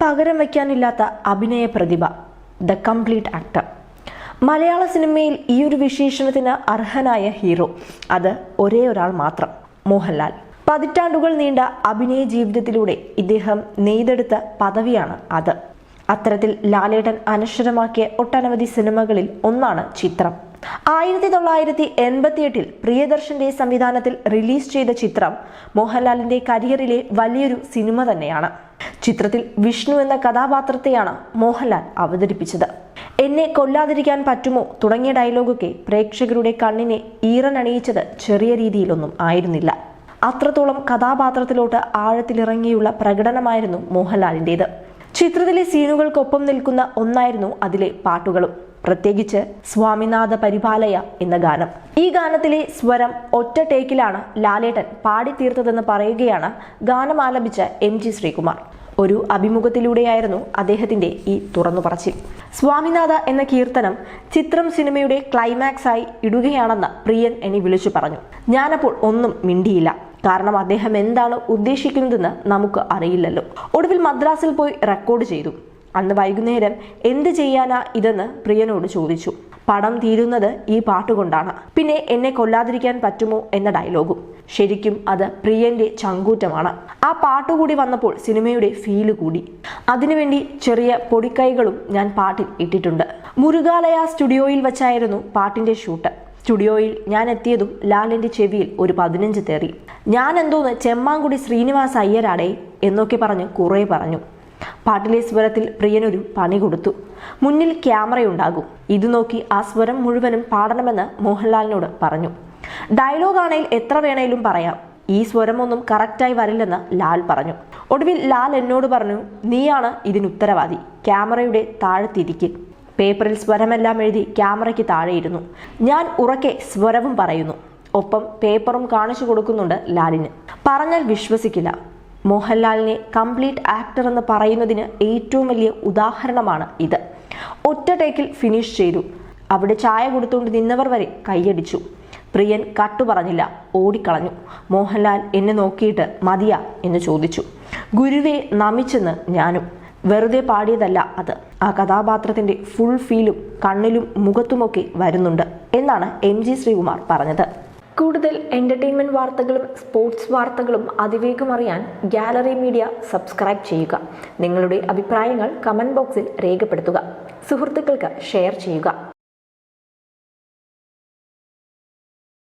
പകരം വയ്ക്കാനില്ലാത്ത അഭിനയ പ്രതിഭ the complete actor മലയാള സിനിമയിൽ ഈ ഒരു വിശേഷണത്തിന് അർഹനായ ഹീറോ അത് ഒരേ ഒരാൾ മാത്രം മോഹൻലാൽ. പതിറ്റാണ്ടുകൾ നീണ്ട അഭിനയ ജീവിതത്തിലൂടെ ഇദ്ദേഹം നെയ്തെടുത്ത പദവിയാണ് അത്. അത്തരത്തിൽ ലാലേട്ടൻ അനശ്വരമാക്കിയ ഒട്ടനവധി സിനിമകളിൽ ഒന്നാണ് ചിത്രം. ആയിരത്തി തൊള്ളായിരത്തി എൺപത്തിയെട്ടിൽ പ്രിയദർശന്റെ സംവിധാനത്തിൽ റിലീസ് ചെയ്ത ചിത്രം മോഹൻലാലിന്റെ കരിയറിലെ വലിയൊരു സിനിമ തന്നെയാണ്. ചിത്രത്തിൽ വിഷ്ണു എന്ന കഥാപാത്രത്തെയാണ് മോഹൻലാൽ അവതരിപ്പിച്ചത്. എന്നെ കൊല്ലാതിരിക്കാൻ പറ്റുമോ തുടങ്ങിയ ഡയലോഗൊക്കെ പ്രേക്ഷകരുടെ കണ്ണിനെ ഈറനണിയിച്ചത് ചെറിയ രീതിയിലൊന്നും ആയിരുന്നില്ല. അത്രത്തോളം കഥാപാത്രത്തിലോട്ട് ആഴത്തിലിറങ്ങിയുള്ള പ്രകടനമായിരുന്നു മോഹൻലാലിന്റെത്. ചിത്രത്തിലെ സീനുകൾക്കൊപ്പം നിൽക്കുന്ന ഒന്നായിരുന്നു അതിലെ പാട്ടുകളും. പ്രത്യേകിച്ച് സ്വാമിനാഥ പരിപാലയ എന്ന ഗാനം. ഈ ഗാനത്തിലെ സ്വരം ഒറ്റ ടേക്കിലാണ് ലാലേട്ടൻ പാടിത്തീർത്തതെന്ന് പറയുകയാണ് ഗാനം ആലപിച്ച എം ജി ശ്രീകുമാർ. ഒരു അഭിമുഖത്തിലൂടെയായിരുന്നു അദ്ദേഹത്തിന്റെ ഈ തുറന്നു പറച്ചിൽ സ്വാമിനാഥ എന്ന കീർത്തനം ചിത്രം സിനിമയുടെ ക്ലൈമാക്സായി ഇടുകയാണെന്ന് പ്രിയൻ എനി വിളിച്ചു പറഞ്ഞു. ഞാനപ്പോൾ ഒന്നും മിണ്ടിയില്ല. കാരണം അദ്ദേഹം എന്താണ് ഉദ്ദേശിക്കുന്നതെന്ന് നമുക്ക് അറിയില്ലല്ലോ. ഒടുവിൽ മദ്രാസിൽ പോയി റെക്കോർഡ് ചെയ്തു. അന്ന് വൈകുന്നേരം എന്ത് ചെയ്യാനാ ഇതെന്ന് പ്രിയനോട് ചോദിച്ചു. പടം തീരുന്നത് ഈ പാട്ടുകൊണ്ടാണ് പിന്നെ എന്നെ കൊല്ലാതിരിക്കാൻ പറ്റുമോ എന്ന ഡയലോഗും ശരിക്കും അത് പ്രിയന്റെ ചങ്കൂറ്റമാണ്. ആ പാട്ടുകൂടി വന്നപ്പോൾ സിനിമയുടെ ഫീൽ കൂടി. അതിനുവേണ്ടി ചെറിയ പൊടിക്കൈകളും ഞാൻ പാട്ടിൽ ഇട്ടിട്ടുണ്ട്. മുരുകാലയ സ്റ്റുഡിയോയിൽ വെച്ചായിരുന്നു പാട്ടിന്റെ ഷൂട്ട് സ്റ്റുഡിയോയിൽ ഞാൻ എത്തിയതും ലാലിന്റെ ചെവിയിൽ ഒരു പതിനഞ്ച് തേറി. ഞാൻ എന്തോന്ന് ചെമ്മാങ്കുടി ശ്രീനിവാസ് അയ്യരാടേ എന്നൊക്കെ പറഞ്ഞ് കുറേ പറഞ്ഞു. പാട്ടിലെ സ്വരത്തിൽ പ്രിയനൊരു പണി കൊടുത്തു. മുന്നിൽ ക്യാമറയുണ്ടാകും. ഇത് നോക്കി ആ സ്വരം മുഴുവനും പാടണമെന്ന് മോഹൻലാലിനോട് പറഞ്ഞു. ഡയലോഗ് ആണെങ്കിൽ എത്ര വേണേലും പറയാം. ഈ സ്വരമൊന്നും കറക്റ്റായി വരില്ലെന്ന് ലാൽ പറഞ്ഞു. ഒടുവിൽ ലാൽ എന്നോട് പറഞ്ഞു നീയാണ് ഇതിന് ഉത്തരവാദി ക്യാമറയുടെ താഴത്തിരിക്കും പേപ്പറിൽ സ്വരമെല്ലാം എഴുതി ക്യാമറയ്ക്ക് താഴെയിരുന്നു. ഞാൻ ഉറക്കെ സ്വരവും പറയുന്നു. ഒപ്പം പേപ്പറും കാണിച്ചു കൊടുക്കുന്നുണ്ട് ലാലിന്. പറഞ്ഞാൽ വിശ്വസിക്കില്ല. മോഹൻലാലിനെ കംപ്ലീറ്റ് ആക്ടർ എന്ന് പറയുന്നതിന് ഏറ്റവും വലിയ ഉദാഹരണമാണ് ഇത്. ഒറ്റ ടേക്കിൽ ഫിനിഷ് ചെയ്തു. അവിടെ ചായ കൊടുത്തുകൊണ്ട് നിന്നവർ വരെ കൈയടിച്ചു. പ്രിയൻ കട്ടു പറഞ്ഞില്ല. ഓടിക്കളഞ്ഞു. മോഹൻലാൽ എന്നെ നോക്കിയിട്ട് മതിയാ എന്ന് ചോദിച്ചു. ഗുരുവെ നമിച്ചെന്ന് ഞാനും. വെറുതെ പാടിയതല്ല അത്. ആ കഥാപാത്രത്തിന്റെ ഫുൾ ഫീലും കണ്ണിലും മുഖത്തുമൊക്കെ വരുന്നുണ്ട് എന്നാണ് എം ജി ശ്രീകുമാർ പറഞ്ഞത്. കൂടുതൽ എന്റർടൈൻമെന്റ് വാർത്തകളും സ്പോർട്സ് വാർത്തകളും അതിവേഗം അറിയാൻ ഗാലറി മീഡിയ സബ്സ്ക്രൈബ് ചെയ്യുക. നിങ്ങളുടെ അഭിപ്രായങ്ങൾ കമന്റ് ബോക്സിൽ രേഖപ്പെടുത്തുക. സുഹൃത്തുക്കൾക്ക് ഷെയർ ചെയ്യുക.